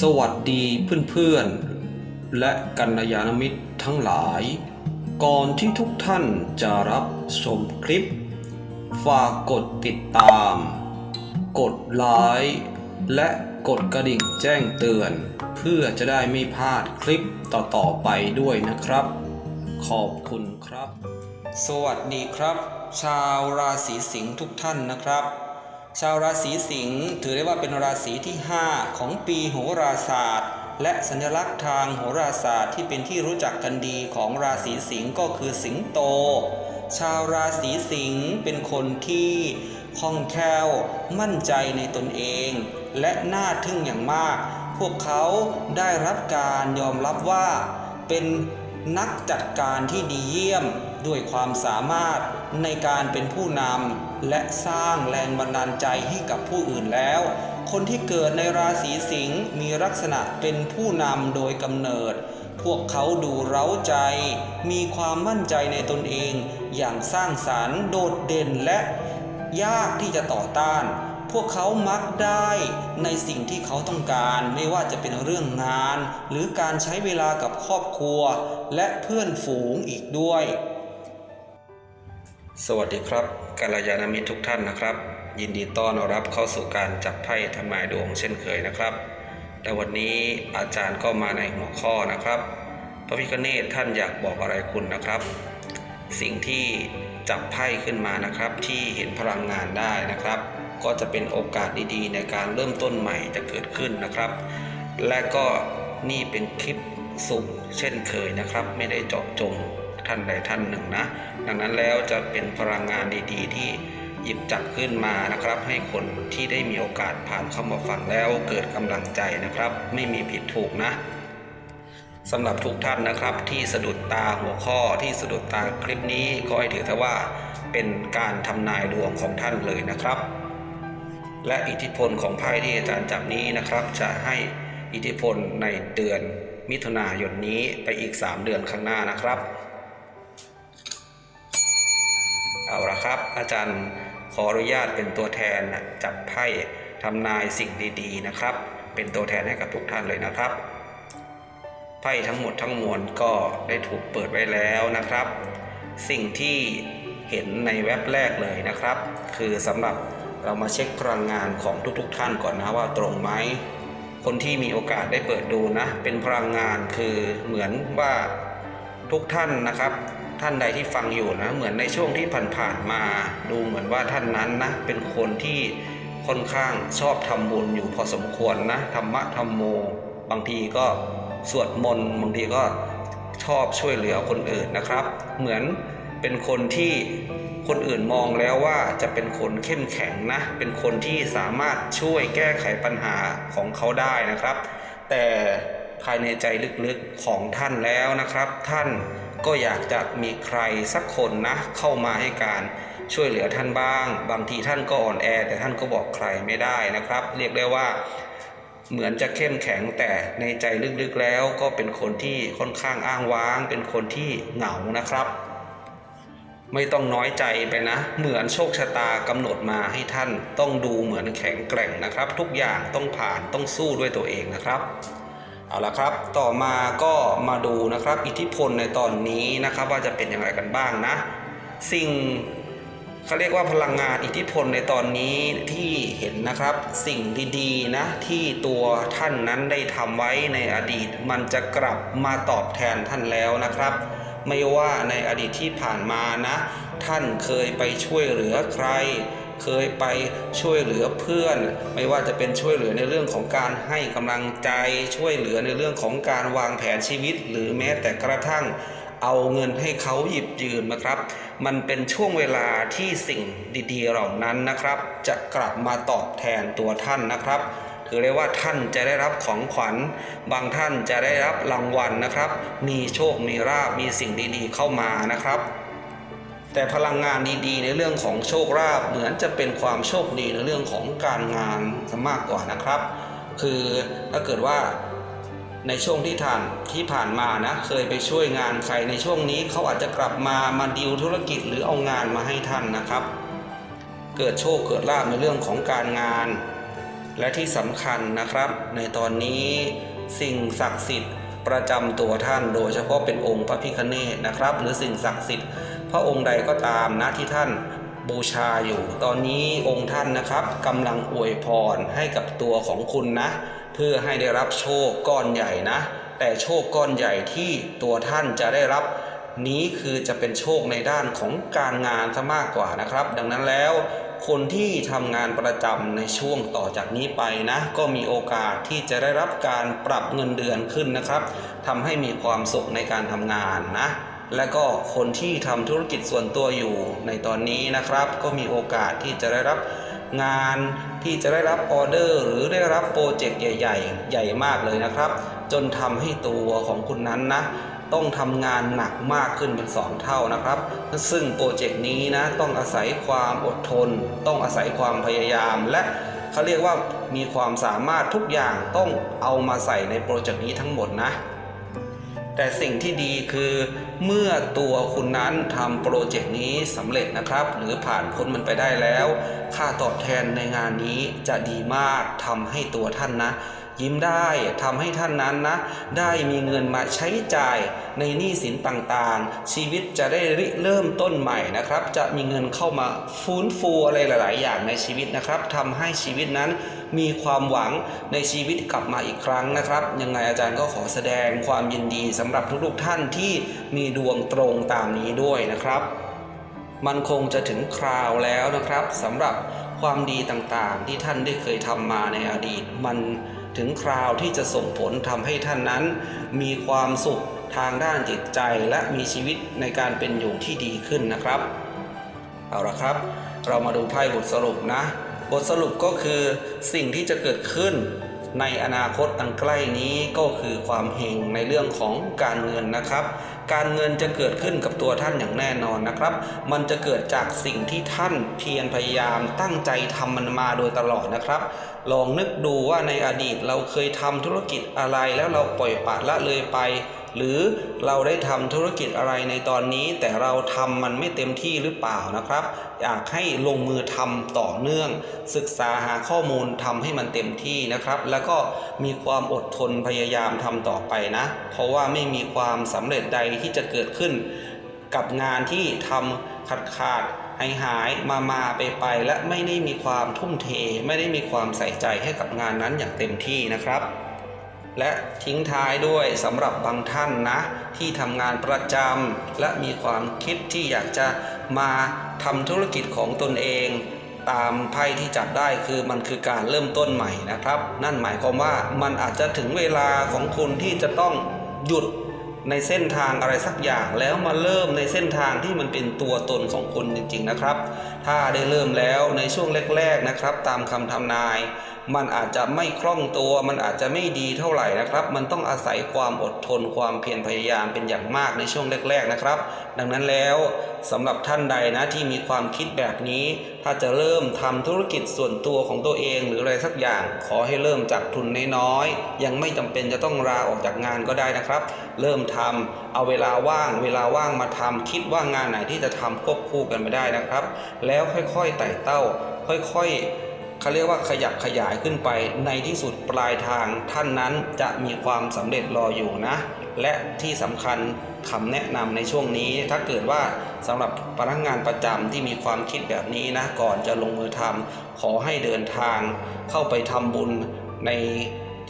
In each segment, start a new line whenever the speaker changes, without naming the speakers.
สวัสดีเพื่อนๆ และกัลยาณมิตรทั้งหลาย ก่อนที่ทุกท่านจะรับชมคลิป ฝากกดติดตาม กดไลค์และกดกระดิ่งแจ้งเตือน เพื่อจะได้ไม่พลาดคลิปต่อๆไปด้วยนะครับ ขอบคุณครับ สวัสดีครับ ชาวราศีสิงห์ทุกท่านนะครับ ชาวราศีสิงห์ถือได้ว่าเป็นราศีที่ 5 ของปีโหราศาสตร์ และสัญลักษณ์ทางโหราศาสตร์ที่เป็นที่รู้จักกันดีของราศีสิงห์ก็คือสิงโต ชาวราศีสิงห์เป็นคนที่คล่องแคล่วมั่นใจในตนเอง และน่าทึ่งอย่างมาก พวกเขาได้รับการยอมรับว่าเป็น นักจัดการที่ดีเยี่ยมด้วยความสามารถในการเป็นผู้นำและสร้างแรงบันดาลใจให้กับผู้อื่นแล้ว คนที่เกิดในราศีสิงห์มีลักษณะเป็นผู้นำโดยกำเนิด พวกเขาดูเร้าใจ มีความมั่นใจในตนเอง อย่างสร้างสารรค์โดดเด่นและยากที่จะต่อต้าน พวกเขามักได้ในสิ่งที่เขาต้องการ ไม่ว่าจะเป็นเรื่องงาน หรือการใช้เวลากับครอบครัว และเพื่อนฝูงอีกด้วย สวัสดีครับกัลยาณมิตรทุกท่านนะครับ ยินดีต้อนรับเข้าสู่การจับไพ่ทำนายดวงเช่นเคยนะครับ แต่วันนี้อาจารย์ก็มาในหัวข้อนะครับ พระพิฆเนศท่านอยากบอกอะไรคุณนะครับ สิ่งที่จับไพ่ขึ้นมานะครับที่เห็นพลังงานได้นะครับ ก็จะเป็นโอกาสดีๆ ในการเริ่มต้นใหม่จะเกิดขึ้นนะครับ และก็นี่เป็นคลิปสุ่มเช่นเคยนะครับ ไม่ได้เจาะจงท่านใดท่านหนึ่งนะ ดังนั้นแล้วจะเป็นพลังงานดีๆ ที่หยิบจับขึ้นมานะครับ ให้คนที่ได้มีโอกาสผ่านเข้ามาฟังแล้วเกิดกำลังใจนะครับ ไม่มีผิดถูกนะสำหรับทุกท่านนะครับที่สะดุดตาหัวข้อที่สะดุดตาคลิปนี้ก็ให้ถือว่าเป็นการทำนายดวงของท่านเลยนะครับ และอิทธิพลของไพ่ที่อาจารย์จับนี้นะครับ จะให้อิทธิพลในเดือนมิถุนายนนี้ไปอีก 3 เดือนข้างหน้านะครับ เอาละครับ อาจารย์ขออนุญาตเป็นตัวแทนจับไพ่ทำนายสิ่งดีๆนะครับ เป็นตัวแทนให้กับทุกท่านเลยนะครับไพ่ทั้งหมดทั้งมวลก็ได้ถูกเปิดไว้แล้วนะครับ สิ่งที่เห็นในเว็บแรกเลยนะครับ คือสำหรับ เรามาเช็คพลังงานของทุกๆ ท่านก่อนนะว่าตรงไหมคนที่มีโอกาสได้เปิดดูนะ เป็นพลังงานคือเหมือนว่าทุกท่านนะครับ ท่านใดที่ฟังอยู่นะ เหมือนในช่วงที่ผ่านๆมาดูเหมือนว่าท่านนั้นนะ เป็นคนที่ค่อนข้างชอบทำบุญอยู่พอสมควรนะธรรมะธรรมโม บางทีก็สวดมนต์บางทีก็ชอบช่วยเหลือคนอื่นนะครับ เหมือน เป็นคนที่คนอื่นมองแล้วว่าจะเป็นคนเข้มแข็งนะ เป็นคนที่สามารถช่วยแก้ไขปัญหาของเขาได้นะครับ แต่ภายในใจลึกๆของท่านแล้วนะครับ ท่านก็อยากจะมีใครสักคนนะเข้ามาให้การช่วยเหลือท่านบ้าง บางทีท่านก็อ่อนแอ แต่ท่านก็บอกใครไม่ได้นะครับ เรียกได้ว่าเหมือนจะเข้มแข็งแต่ในใจลึกๆแล้วก็เป็นคนที่ค่อนข้างอ้างว้าง เป็นคนที่เหงานะครับ ไม่ต้องน้อยใจไปนะ เหมือนโชคชะตากำหนดมาให้ท่านต้องดูเหมือนแข็งแกร่งนะครับ ทุกอย่างต้องผ่านต้องสู้ด้วยตัวเองนะครับเอาละครับ ต่อมาก็มาดูนะครับ อิทธิพลในตอนนี้นะครับ ว่าจะเป็นอย่างไรกันบ้างนะ สิ่งเขาเรียกว่าพลังงานอิทธิพลในตอนนี้ที่เห็นนะครับสิ่งดีๆนะที่ตัวท่านนั้นได้ทำไว้ในอดีต มันจะกลับมาตอบแทนท่านแล้วนะครับ ไม่ว่าในอดีตที่ผ่านมานะ ท่านเคยไปช่วยเหลือใคร เคยไปช่วยเหลือเพื่อน ไม่ว่าจะเป็นช่วยเหลือในเรื่องของการให้กำลังใจช่วยเหลือในเรื่องของการวางแผนชีวิต หรือแม้แต่กระทั่งเอาเงินให้เขาหยิบยืมนะครับ มันเป็นช่วงเวลาที่สิ่งดีๆเหล่านั้นนะครับ จะกลับมาตอบแทนตัวท่านนะครับ ถือได้ว่าท่านจะได้รับของขวัญ บางท่านจะได้รับรางวัลนะครับ มีโชค มีราบมีสิ่งดีๆเข้ามานะครับ แต่พลังงานดีๆ ในเรื่องของโชคลาภเหมือนจะเป็นความโชคดีในเรื่องของการงานซะมากกว่านะครับ คือถ้าเกิดว่าในช่วงที่ท่านที่ผ่านมานะเคยไปช่วยงานใครในช่วงนี้เขาอาจจะกลับมามาดีลธุรกิจหรือเอางานมาให้ท่านนะครับ เกิดโชคเกิดลาภในเรื่องของการงาน และที่สำคัญนะครับ ในตอนนี้สิ่งศักดิ์สิทธิ์ประจำตัวท่านโดยเฉพาะเป็นองค์พระพิฆเนศนะครับ หรือสิ่งศักดิ์สิทธิ์พระองค์ใดก็ตามนะที่ท่านบูชาอยู่ ตอนนี้องค์ท่านนะครับกำลังอวยพรให้กับตัวของคุณนะ เพื่อให้ได้รับโชคก้อนใหญ่นะ แต่โชคก้อนใหญ่ที่ตัวท่านจะได้รับ นี้คือจะเป็นโชคในด้านของการงานซะมากกว่านะครับ ดังนั้นแล้ว คนที่ทำงานประจำในช่วงต่อจากนี้ไปนะ ก็มีโอกาสที่จะได้รับการปรับเงินเดือนขึ้นนะครับทำให้มีความสุขในการทำงานนะ และก็คนที่ทำธุรกิจส่วนตัวอยู่ในตอนนี้นะครับ ก็มีโอกาสที่จะได้รับงานที่จะได้รับออเดอร์หรือได้รับโปรเจกต์ใหญ่ ๆ ใหญ่มากเลยนะครับ จนทำให้ตัวของคุณนั้นนะ ต้องทำงานหนักมากขึ้นเป็น 2 เท่านะครับ ซึ่งโปรเจกต์นี้นะต้องอาศัยความอดทน ต้องอาศัยความพยายาม และเขาเรียกว่ามีความสามารถทุกอย่างต้องเอามาใส่ในโปรเจกต์นี้ทั้งหมดนะแต่สิ่งที่ดีคือเมื่อตัวคุณนั้นทำโปรเจกต์นี้สำเร็จนะครับ หรือผ่านพ้นมันไปได้แล้ว ค่าตอบแทนในงานนี้จะดีมากทำให้ตัวท่านนะ ยิ้มได้ทำให้ท่านนั้นนะ ได้มีเงินมาใช้จ่ายในหนี้สินต่างๆ ชีวิตจะได้ริเริ่มต้นใหม่นะครับ จะมีเงินเข้ามาฟื้นฟูอะไรหลาย ๆ อย่างในชีวิตนะครับทำให้ชีวิตนั้นมีความหวังในชีวิตกลับมาอีกครั้งนะครับ ยังไงอาจารย์ก็ขอแสดงความยินดีสำหรับทุก ๆ ท่านที่มีดวงตรงตามนี้ด้วยนะครับ มันคงจะถึงคราวแล้วนะครับสำหรับความดีต่างๆ ที่ท่านได้เคยทำมาในอดีตมัน ถึงคราวที่จะส่งผลทำให้ท่านนั้น มีความสุขทางด้านจิตใจและมีชีวิตในการเป็นอยู่ที่ดีขึ้นนะครับ เอาละครับ เรามาดูไพ่บทสรุปนะ บทสรุปก็คือสิ่งที่จะเกิดขึ้นในอนาคตอันใกล้นี้ก็คือความเฮงในเรื่องของการเงินนะครับ การเงินจะเกิดขึ้นกับตัวท่านอย่างแน่นอนนะครับ มันจะเกิดจากสิ่งที่ท่านเพียรพยายามตั้งใจทำมันมาโดยตลอดนะครับ ลองนึกดูว่าในอดีตเราเคยทำธุรกิจอะไรแล้วเราปล่อยปละละเลยไป หรือเราได้ทำธุรกิจอะไรในตอนนี้ แต่เราทำมันไม่เต็มที่หรือเปล่านะครับ อยากให้ลงมือทำต่อเนื่อง ศึกษาหาข้อมูลทำให้มันเต็มที่นะครับ แล้วก็มีความอดทนพยายามทำต่อไปนะ เพราะว่าไม่มีความสำเร็จใดที่จะเกิดขึ้น กับงานที่ทำขาดขาดหายหายมามาไปไปและไม่ได้มีความทุ่มเท ไม่ได้มีความใส่ใจให้กับงานนั้นอย่างเต็มที่นะครับ และทิ้งท้ายด้วยสำหรับบางท่านนะ ที่ทำงานประจำและมีความคิดที่อยากจะมาทำธุรกิจของตนเอง ตามไพ่ที่จับได้คือมันคือการเริ่มต้นใหม่นะครับ นั่นหมายความว่ามันอาจจะถึงเวลาของคุณที่จะต้องหยุดในเส้นทางอะไรสักอย่างแล้วมาเริ่มในเส้นทางที่มันเป็นตัวตนของคุณจริงๆนะครับ ถ้าได้เริ่มแล้วในช่วงแรก ๆนะครับ ตามคำทำนาย มันอาจจะไม่คล่องตัว มันอาจจะไม่ดีเท่าไหร่นะครับ มันต้องอาศัยความอดทนความเพียรพยายามเป็นอย่างมากในช่วงแรก ๆนะครับ ดังนั้นแล้วสำหรับท่านใดนะที่มีความคิดแบบนี้ ถ้าจะเริ่มทำธุรกิจส่วนตัวของตัวเองหรืออะไรสักอย่าง ขอให้เริ่มจากทุนน้อยๆยังไม่จำเป็นจะต้องลาออกจากงานก็ได้นะครับ เริ่มทำเอาเวลาว่าง เวลาว่างมาทำคิดว่างานไหนที่จะทำควบคู่กันไปได้นะครับ แล้วค่อยๆไต่เต้า ค่อยๆ เขาเรียกว่าขยับขยายขึ้นไป ในที่สุดปลายทางท่านนั้นจะมีความสำเร็จรออยู่นะ และที่สำคัญคำแนะนำในช่วงนี้ ถ้าเกิดว่าสำหรับพนักงานประจำที่มีความคิดแบบนี้นะ ก่อนจะลงมือทำขอให้เดินทาง เข้าไปทำบุญใน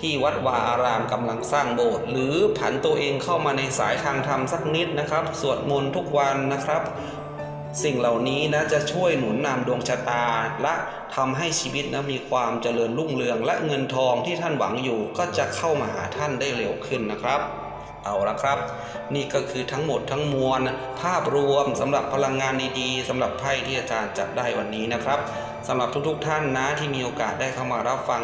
ที่วัดวาอารามกำลังสร้างโบสถ์หรือผันตัวเองเข้ามาในสายทางธรรมสักนิดนะครับ สวดมนต์ทุกวันนะครับ สิ่งเหล่านี้นะจะช่วยหนุนนำดวงชะตา และทำให้ชีวิตนะมีความเจริญรุ่งเรือง และเงินทองที่ท่านหวังอยู่ ก็จะเข้ามาหาท่านได้เร็วขึ้นนะครับเอาละครับ นี่ก็คือทั้งหมดทั้งมวล ภาพรวมสำหรับพลังงานดีๆสำหรับไพ่ที่อาจารย์จับได้วันนี้นะครับสำหรับทุกๆท่านนะที่มีโอกาสได้เข้ามารับฟัง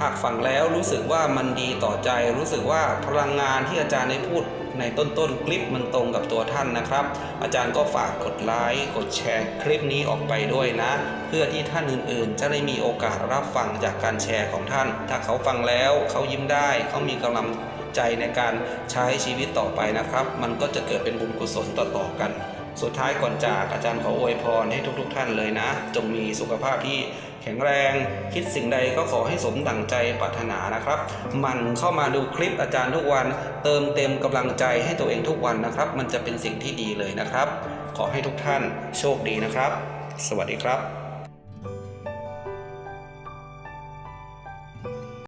หากฟังแล้วรู้สึกว่ามันดีต่อใจ รู้สึกว่าพลังงานที่อาจารย์ได้พูด ในต้นๆคลิปมันตรงกับตัวท่านนะครับ อาจารย์ก็ฝากกดไลค์กดแชร์คลิปนี้ออกไปด้วยนะ เพื่อที่ท่านอื่นๆ จะได้มีโอกาสรับฟังจากการแชร์ของท่าน ถ้าเขาฟังแล้วเขายิ้มได้เขามีกำลังใจในการใช้ชีวิตต่อไปนะครับ มันก็จะเกิดเป็นบุญกุศลต่อๆกัน สุดท้ายก่อนจากอาจารย์ขออวยพรให้ทุกๆทท่านเลยนะ จงมีสุขภาพที่แข็งแรงคิดสิ่งใดก็ขอให้สมดังใจปรารถนานะครับ มันเข้ามาดูคลิปอาจารย์ทุกวัน เติมเต็มกำลังใจให้ตัวเองทุกวันนะครับ มันจะเป็นสิ่งที่ดีเลยนะครับ ขอให้ทุกท่านโชคดีนะครับ สวัสดีครับ